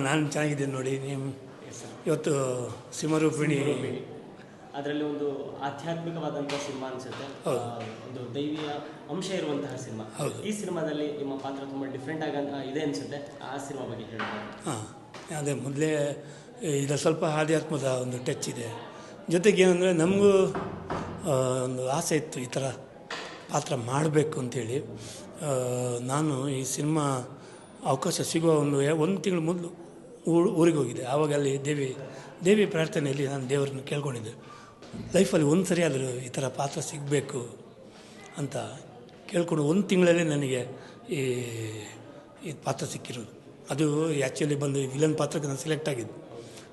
ನಾನು ಚೆನ್ನಾಗಿದ್ದೀನಿ ನೋಡಿ ನಿಮ್ಮ ಇವತ್ತು ಸಿಂಹರೂಪಿಣಿ ಅದರಲ್ಲಿ ಒಂದು ಆಧ್ಯಾತ್ಮಿಕವಾದಂಥ ಸಿನಿಮಾ ಅನ್ಸುತ್ತೆ. ಒಂದು ದೈವಿಯ ಅಂಶ ಇರುವಂತಹ ಸಿನಿಮಾ. ಈ ಸಿನಿಮಾದಲ್ಲಿ ನಿಮ್ಮ ಪಾತ್ರ ತುಂಬ ಡಿಫ್ರೆಂಟ್ ಆಗ ಇದೆ ಅನ್ಸುತ್ತೆ. ಆ ಸಿನಿಮಾ ಬಗ್ಗೆ ಹೇಳಿ ಹಾಂ ಅದೇ ಮೊದಲೇ ಇದು ಸ್ವಲ್ಪ ಆಧ್ಯಾತ್ಮದ ಒಂದು ಟಚ್ ಇದೆ. ಜೊತೆಗೆ ಏನಂದರೆ ನಮಗೂ ಒಂದು ಆಸೆ ಇತ್ತು ಈ ಥರ ಪಾತ್ರ ಮಾಡಬೇಕು ಅಂತೇಳಿ. ಆ, ನಾನು ಈ ಸಿನಿಮಾ ಅವಕಾಶ ಸಿಗುವ ಒಂದು ಒಂದು ತಿಂಗಳು ಮೊದಲು ಊರು ಊರಿಗೆ ಹೋಗಿದ್ದೆ ಆವಾಗ ಅಲ್ಲಿ ದೇವಿ ದೇವಿ ಪ್ರಾರ್ಥನೆಯಲ್ಲಿ ನಾನು ದೇವರನ್ನು ಕೇಳ್ಕೊಂಡಿದ್ದೆ. ಲೈಫಲ್ಲಿ ಒಂದು ಸರಿ ಆದರೂ ಈ ಥರ ಪಾತ್ರ ಸಿಗಬೇಕು ಅಂತ ಕೇಳ್ಕೊಂಡು ಒಂದು ತಿಂಗಳಲ್ಲೇ ನನಗೆ ಈ ಈ ಪಾತ್ರ ಸಿಕ್ಕಿರೋದು. ಅದು ಆ್ಯಕ್ಚುಲಿ ಬಂದು ವಿಲನ್ ಪಾತ್ರಕ್ಕೆ ನಾನು ಸೆಲೆಕ್ಟ್ ಆಗಿದ್ದು.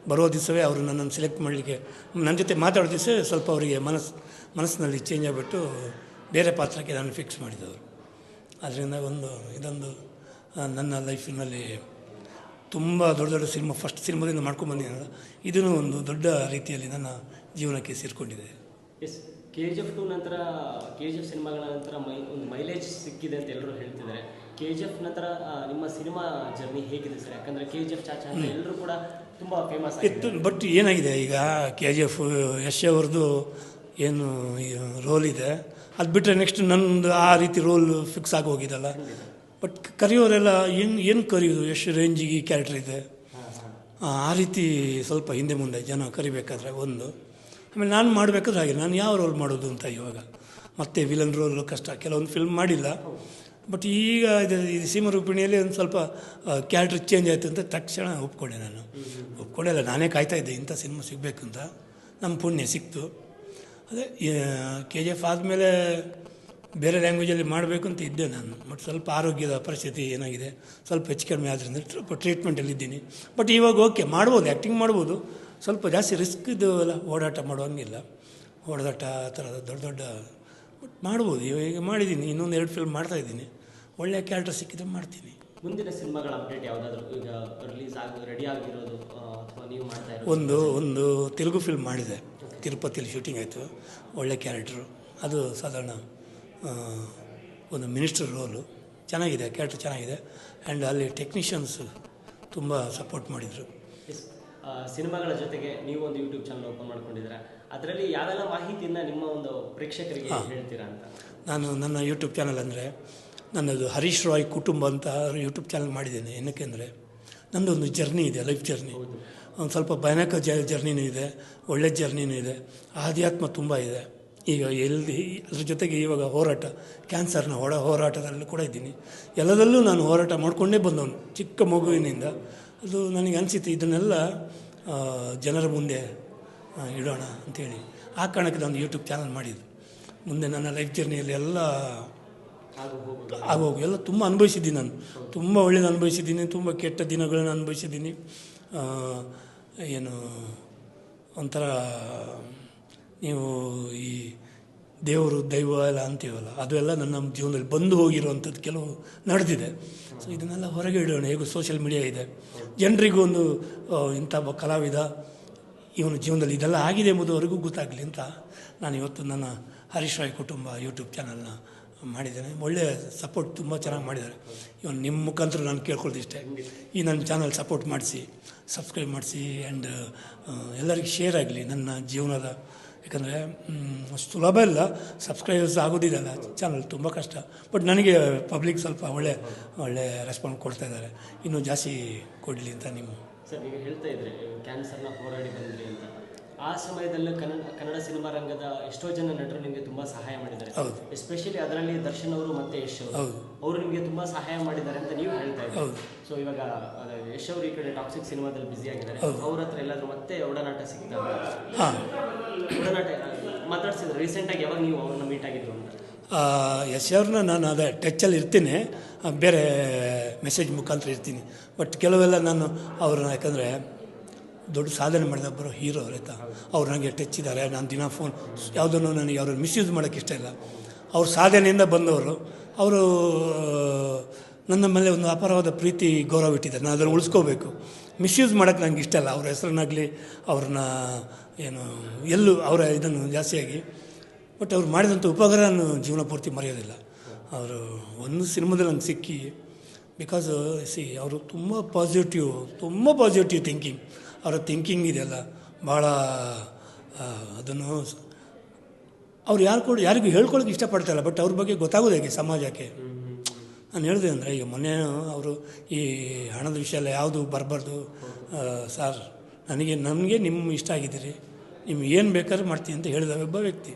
ಬರೋ ದಿವಸವೇ ಅವರು ನನ್ನನ್ನು ಸೆಲೆಕ್ಟ್ ಮಾಡಲಿಕ್ಕೆ ನನ್ನ ಜೊತೆ ಮಾತಾಡೋ ದಿವಸ ಸ್ವಲ್ಪ ಅವರಿಗೆ ಮನಸ್ಸು ಮನಸ್ಸಿನಲ್ಲಿ ಚೇಂಜ್ ಆಗಿಬಿಟ್ಟು ಬೇರೆ ಪಾತ್ರಕ್ಕೆ ನಾನು ಫಿಕ್ಸ್ ಮಾಡಿದವರು ಅದರಿಂದ ಒಂದು ಇದೊಂದು ನನ್ನ ಲೈಫಿನಲ್ಲಿ ತುಂಬ ದೊಡ್ಡ ದೊಡ್ಡ ಸಿನಿಮಾ ಫಸ್ಟ್ ಸಿನಿಮಾದಿಂದ ಮಾಡ್ಕೊಂಡು ಬಂದಿದ್ದೀನಲ್ಲ ಇದೂ ಒಂದು ದೊಡ್ಡ ರೀತಿಯಲ್ಲಿ ನನ್ನ ಜೀವನಕ್ಕೆ ಸೇರಿಕೊಂಡಿದೆ. Yes K G F two ನಂತರ ಕೆ ಜಿ ಎಫ್ ಸಿನಿಮಾಗಳ ನಂತರ ಮೈ ಒಂದು ಮೈಲೇಜ್ ಸಿಕ್ಕಿದೆ ಅಂತ ಎಲ್ಲರೂ ಹೇಳ್ತಿದ್ದಾರೆ. ಕೆ ಜಿ ಎಫ್ ನಂತರ ನಿಮ್ಮ ಸಿನಿಮಾ ಜರ್ನಿ ಹೇಗಿದೆ ಸರ್? ಯಾಕಂದರೆ ಕೆ ಜಿ ಎಫ್ ಚಾಚಾ ಎಲ್ಲರೂ ಕೂಡ ತುಂಬ ಫೇಮಸ್ ಇತ್ತು ಬಟ್ ಏನಾಗಿದೆ ಈಗ? ಕೆ ಜಿ ಎಫ್ ಯಶ್ ಅವ್ರದ್ದು ಏನು ರೋಲ್ ಇದೆ. ಅದು ಬಿಟ್ಟರೆ ನೆಕ್ಸ್ಟ್ ನಂದು ಆ ರೀತಿ ರೋಲ್ ಫಿಕ್ಸ್ ಆಗಿ ಹೋಗಿದ್ದಲ್ಲ ಬಟ್ ಕರೆಯೋರೆಲ್ಲ ಏನು ಏನು ಕರೆಯೋದು? ಎಷ್ಟು ರೇಂಜಿಗೆ ಕ್ಯಾರೆಕ್ಟರ್ ಇದೆ? ಆ ರೀತಿ ಸ್ವಲ್ಪ ಹಿಂದೆ ಮುಂದೆ ಜನ ಕರಿಬೇಕಾದ್ರೆ ಒಂದು. ಆಮೇಲೆ ನಾನು ಮಾಡಬೇಕಾದ್ರೆ ಹಾಗೆ. ನಾನು ಯಾವ ರೋಲ್ ಮಾಡೋದು ಅಂತ ಇವಾಗ? ಮತ್ತೆ ವಿಲನ್ ರೋಲ್ ಕಷ್ಟ. ಕೆಲವೊಂದು ಫಿಲ್ಮ್ ಮಾಡಿಲ್ಲ. ಬಟ್ ಈಗ ಇದು ಈ ಸೀಮರೂಪಿಣಿಯಲ್ಲಿ ಒಂದು ಸ್ವಲ್ಪ ಕ್ಯಾರೆಕ್ಟರ್ ಚೇಂಜ್ ಆಯಿತು ಅಂತ ತಕ್ಷಣ ಒಪ್ಕೊಂಡೆ ನಾನು. ಒಪ್ಕೊಂಡೆ ಅಲ್ಲ ನಾನೇ ಕಾಯ್ತಾ ಇದ್ದೆ. ಇಂಥ ಸಿನಿಮಾ ಸಿಗಬೇಕು ಅಂತ ನಮ್ಮ ಪುಣ್ಯ ಸಿಕ್ತು. ಅದೇ ಕೆ ಜಿ ಎಫ್ ಆದಮೇಲೆ ಬೇರೆ ಲ್ಯಾಂಗ್ವೇಜಲ್ಲಿ ಮಾಡಬೇಕು ಅಂತ ಇದ್ದೆ ನಾನು. ಬಟ್ ಸ್ವಲ್ಪ ಆರೋಗ್ಯದ ಪರಿಸ್ಥಿತಿ ಏನಾಗಿದೆ? ಸ್ವಲ್ಪ ಹೆಚ್ಚು ಕಡಿಮೆ ಆದ್ದರಿಂದ ಸ್ವಲ್ಪ ಟ್ರೀಟ್ಮೆಂಟಲ್ಲಿದ್ದೀನಿ ಬಟ್ ಇವಾಗ ಓಕೆ ಮಾಡ್ಬೋದು ಆ್ಯಕ್ಟಿಂಗ್ ಮಾಡ್ಬೋದು. ಸ್ವಲ್ಪ ಜಾಸ್ತಿ ರಿಸ್ಕ್ ಇದು ಎಲ್ಲ ಓಡಾಟ ಮಾಡುವಂಗಿಲ್ಲ. ಓಡಾಟ ಆ ಥರ ದೊಡ್ಡ ದೊಡ್ಡ ಬಟ್ ಮಾಡ್ಬೋದು. ಇವಾಗ ಈಗ ಮಾಡಿದ್ದೀನಿ. ಇನ್ನೊಂದು ಎರಡು ಫಿಲ್ಮ್ ಮಾಡ್ತಾ ಇದ್ದೀನಿ. ಒಳ್ಳೆಯ ಕ್ಯಾರೆಕ್ಟರ್ ಸಿಕ್ಕಿದ್ರೆ ಮಾಡ್ತೀನಿ. ಮುಂದಿನ ಸಿನಿಮಾಗಳ ಅಪ್ಡೇಟ್ ಯಾವುದಾದ್ರು ಈಗ ರಿಲೀಸ್ ಆಗಿ ರೆಡಿ ಆಗಿರೋದು ಅಥವಾ ನೀವು ಮಾಡ್ತಾ ಒಂದು ಒಂದು ತೆಲುಗು ಫಿಲ್ಮ್ ಮಾಡಿದೆ. ತಿರುಪತಿಯಲ್ಲಿ ಶೂಟಿಂಗ್ ಆಯಿತು. ಒಳ್ಳೆ ಕ್ಯಾರೆಕ್ಟ್ರು ಅದು ಸಾಧಾರಣ ಒಂದು ಮಿನಿಸ್ಟರ್ ರೋಲು. ಚೆನ್ನಾಗಿದೆ ಕ್ಯಾರೆಕ್ಟರ್ ಚೆನ್ನಾಗಿದೆ. ಆ್ಯಂಡ್ ಅಲ್ಲಿ ಟೆಕ್ನಿಷಿಯನ್ಸ್ ತುಂಬ ಸಪೋರ್ಟ್ ಮಾಡಿದರು. ಸಿನಿಮಾಗಳ ಜೊತೆಗೆ ನೀವು ಒಂದು ಯೂಟ್ಯೂಬ್ ಚಾನಲ್ ಓಪನ್ ಮಾಡ್ಕೊಂಡಿದ್ದೀರಾ. ಅದರಲ್ಲಿ ಯಾವೆಲ್ಲ ಮಾಹಿತಿಯನ್ನು ನಿಮ್ಮ ಒಂದು ಪ್ರೇಕ್ಷಕರಿಗೆ ಹೇಳ್ತೀರಾ ಅಂತ? ನಾನು ನನ್ನ ಯೂಟ್ಯೂಬ್ ಚಾನಲ್ ಅಂದರೆ ನನ್ನದು ಹರೀಶ್ ರಾಯ್ ಕುಟುಂಬ ಅಂತ ಯೂಟ್ಯೂಬ್ ಚಾನಲ್ ಮಾಡಿದ್ದೇನೆ. ಏನಕ್ಕೆ ಅಂದರೆ ನನ್ನದೊಂದು ಜರ್ನಿ ಇದೆ ಲೈಫ್ ಜರ್ನಿ ಒಂದು ಸ್ವಲ್ಪ ಭಯಾನಕ ಜರ್ನಿನೂ ಇದೆ ಒಳ್ಳೆ ಜರ್ನಿನೂ ಇದೆ. ಆಧ್ಯಾತ್ಮ ತುಂಬ ಇದೆ. ಈಗ ಎಲ್ಲಿ, ಅದ್ರ ಜೊತೆಗೆ ಇವಾಗ ಹೋರಾಟ, ಕ್ಯಾನ್ಸರ್ನ ಹೊಡ ಹೋರಾಟದಲ್ಲೂ ಕೂಡ ಇದ್ದೀನಿ. ಎಲ್ಲದಲ್ಲೂ ನಾನು ಹೋರಾಟ ಮಾಡಿಕೊಂಡೇ ಬಂದವನು, ಚಿಕ್ಕ ಮಗುವಿನಿಂದ. ಅದು ನನಗೆ ಅನಿಸಿತು ಇದನ್ನೆಲ್ಲ ಜನರ ಮುಂದೆ ಇಡೋಣ ಅಂಥೇಳಿ ಆ ಕಾರಣಕ್ಕೆ ನಾನು ಯೂಟ್ಯೂಬ್ ಚಾನಲ್ ಮಾಡಿದ್ದು. ಮುಂದೆ ನನ್ನ ಲೈಫ್ ಜರ್ನಿಯಲ್ಲಿ ಎಲ್ಲ ಆಗೋಗು ಎಲ್ಲ ತುಂಬ ಅನುಭವಿಸಿದ್ದೀನಿ ನಾನು. ತುಂಬ ಒಳ್ಳೇದು ಅನುಭವಿಸಿದ್ದೀನಿ, ತುಂಬ ಕೆಟ್ಟ ದಿನಗಳನ್ನು ಅನುಭವಿಸಿದ್ದೀನಿ. ಏನು, ಒಂಥರ ನೀವು ಈ ದೇವರು, ದೈವ ಎಲ್ಲ ಅಂತೀವಲ್ಲ ಅದು ಎಲ್ಲ ನನ್ನ ಜೀವನದಲ್ಲಿ ಬಂದು ಹೋಗಿರುವಂಥದ್ದು ಕೆಲವು ನಡೆದಿದೆ. ಸೊ ಇದನ್ನೆಲ್ಲ ಹೊರಗೆ ಇಡೋಣ. ಹೇಗೂ ಸೋಷಿಯಲ್ ಮೀಡಿಯಾ ಇದೆ. ಜನರಿಗೂ ಒಂದು ಇಂಥ ಒಬ್ಬ ಕಲಾವಿದ ಇವನ ಜೀವನದಲ್ಲಿ ಇದೆಲ್ಲ ಆಗಿದೆ ಎಂಬುದವರೆಗೂ ಗೊತ್ತಾಗಲಿ ಅಂತ ನಾನು ಇವತ್ತು ನನ್ನ ಹರೀಶ್ ರಾಯ್ ಕುಟುಂಬ ಯೂಟ್ಯೂಬ್ ಚಾನಲ್ನ ಮಾಡಿದ್ದೇನೆ. ಒಳ್ಳೆಯ ಸಪೋರ್ಟ್ ತುಂಬ ಚೆನ್ನಾಗಿ ಮಾಡಿದ್ದಾರೆ. ಇವನು ನಿಮ್ಮ ಮುಖಾಂತರ ನಾನು ಕೇಳ್ಕೊಳ್ದಿಷ್ಟೇ ಈ ನನ್ನ ಚಾನಲ್ ಸಪೋರ್ಟ್ ಮಾಡಿಸಿ ಸಬ್ಸ್ಕ್ರೈಬ್ ಮಾಡಿಸಿ ಆ್ಯಂಡ್ ಎಲ್ಲರಿಗೂ ಶೇರ್ ಆಗಲಿ ನನ್ನ ಜೀವನದ ಯಾಕಂದರೆ ಸುಲಭ ಇಲ್ಲ. ಸಬ್ಸ್ಕ್ರೈಬರ್ಸ್ ಆಗೋದಿದೆಲ್ಲ ಚಾನಲ್ ತುಂಬ ಕಷ್ಟ. ಬಟ್ ನನಗೆ ಪಬ್ಲಿಕ್ ಸ್ವಲ್ಪ ಒಳ್ಳೆ ಒಳ್ಳೆ ರೆಸ್ಪಾನ್ಸ್ ಕೊಡ್ತಾ ಇದ್ದಾರೆ. ಇನ್ನೂ ಜಾಸ್ತಿ ಕೊಡಲಿ ಅಂತ ನಿಮ್ಮ ಸರ್ ನೀವು ಹೇಳ್ತಾ ಇದ್ರೆ ಕ್ಯಾನ್ಸರ್ನ ಹೋರಾಡಿ ಬಂದ್ರಿ ಅಂತ. ಆ ಸಮಯದಲ್ಲೂ ಕನ್ನಡ ಕನ್ನಡ ಸಿನಿಮಾ ರಂಗದ ಎಷ್ಟೋ ಜನ ನಟರು ನಿಮಗೆ ತುಂಬಾ ಸಹಾಯ ಮಾಡಿದ್ದಾರೆ. ಹೌದು. ಎಸ್ಪೆಷಲಿ ಅದರಲ್ಲಿ ದರ್ಶನ್ ಅವರು ಮತ್ತೆ ಯಶ್ ಅವರು. ಅವರು ನಿಮಗೆ ತುಂಬಾ ಸಹಾಯ ಮಾಡಿದ್ದಾರೆ ಅಂತ ನೀವು ಹೇಳ್ತಾ ಇದ್ದೀರಿ. ಸೊ ಇವಾಗ ಯಶ್ ಅವರು ಈ ಕಡೆ ಟಾಕ್ಸಿಕ್ ಸಿನಿಮಾದಲ್ಲಿ ಬ್ಯುಸಿ ಆಗಿದ್ದಾರೆ. ಅವ್ರ ಹತ್ರ ಎಲ್ಲಾದ್ರೂ ಮತ್ತೆ ಒಡನಾಟ ಸಿಗ್ತಾ ಹಾಂ. ಒಡನಾಟ ಮಾತಾಡ್ಸಿದ್ರು ರೀಸೆಂಟ್ ಆಗಿ ಯಾವಾಗ ನೀವು ಅವ್ರನ್ನ ಮೀಟ್ ಆಗಿದ್ರು ಅಂತ? ಯಶ್ ಅವ್ರನ್ನ ನಾನು ಅದೇ ಟಚ್ಚಲ್ಲಿ ಇರ್ತೀನಿ. ಬೇರೆ ಮೆಸೇಜ್ ಮುಖಾಂತರ ಇರ್ತೀನಿ. ಬಟ್ ಕೆಲವೆಲ್ಲ ನಾನು ಅವ್ರನ್ನ ಯಾಕಂದರೆ ದೊಡ್ಡ ಸಾಧನೆ ಮಾಡಿದ ಬರೋ ಹೀರೋ ಆಯ್ತಾ? ಅವ್ರು ನನಗೆ ಟಚ್ ಇದ್ದಾರೆ, ನಾನು ದಿನ ಫೋನ್ ಯಾವುದನ್ನು ನನಗೆ ಅವ್ರನ್ನ ಮಿಸ್ಯೂಸ್ ಮಾಡೋಕ್ಕೆ ಇಷ್ಟ ಇಲ್ಲ. ಅವ್ರ ಸಾಧನೆಯಿಂದ ಬಂದವರು, ಅವರು ನನ್ನ ಮೇಲೆ ಒಂದು ಅಪಾರವಾದ ಪ್ರೀತಿ ಗೌರವ ಇಟ್ಟಿದ್ದಾರೆ. ನಾನು ಅದನ್ನು ಉಳಿಸ್ಕೋಬೇಕು. ಮಿಸ್ಯೂಸ್ ಮಾಡೋಕ್ಕೆ ನನಗೆ ಇಷ್ಟ ಇಲ್ಲ. ಅವ್ರ ಹೆಸರನ್ನಾಗಲಿ, ಅವ್ರನ್ನ, ಏನು, ಎಲ್ಲೂ ಅವರ ಇದನ್ನು ಜಾಸ್ತಿಯಾಗಿ. ಬಟ್ ಅವ್ರು ಮಾಡಿದಂಥ ಉಪಗ್ರಹ ನಾನು ಜೀವನ ಪೂರ್ತಿ ಮರೆಯೋದಿಲ್ಲ. ಅವರು ಒಂದು ಸಿನಿಮಾದಲ್ಲಿ ನಂಗೆ ಸಿಕ್ಕಿ ಬಿಕಾಸ್ ಸಿ ಅವರು ತುಂಬ ಪಾಸಿಟಿವ್ ತುಂಬ ಪಾಸಿಟಿವ್ ಥಿಂಕಿಂಗ್ ಅವರ ಥಿಂಕಿಂಗ್ ಇದೆಯಲ್ಲ ಭಾಳ ಅದನ್ನು ಅವ್ರು ಯಾರು ಕೂಡ ಯಾರಿಗೂ ಹೇಳ್ಕೊಳಕ್ಕೆ ಇಷ್ಟಪಡ್ತಾಯಿಲ್ಲ ಬಟ್ ಅವ್ರ ಬಗ್ಗೆ ಗೊತ್ತಾಗೋದು ಹೇಗೆ ಸಮಾಜಕ್ಕೆ ನಾನು ಹೇಳಿದೆ ಅಂದರೆ, ಈಗ ಮೊನ್ನೆ ಅವರು ಈ ಹಣದ ವಿಷಯ ಎಲ್ಲ ಯಾವುದು ಬರಬಾರ್ದು ಸರ್, ನನಗೆ ನನಗೆ ನಿಮ್ಮ ಇಷ್ಟ ಆಗಿದ್ದೀರಿ, ನಿಮ್ಗೆ ಏನು ಬೇಕಾದ್ರೂ ಮಾಡ್ತೀನಿ ಅಂತ ಹೇಳಿದ ಒಬ್ಬ ವ್ಯಕ್ತಿ.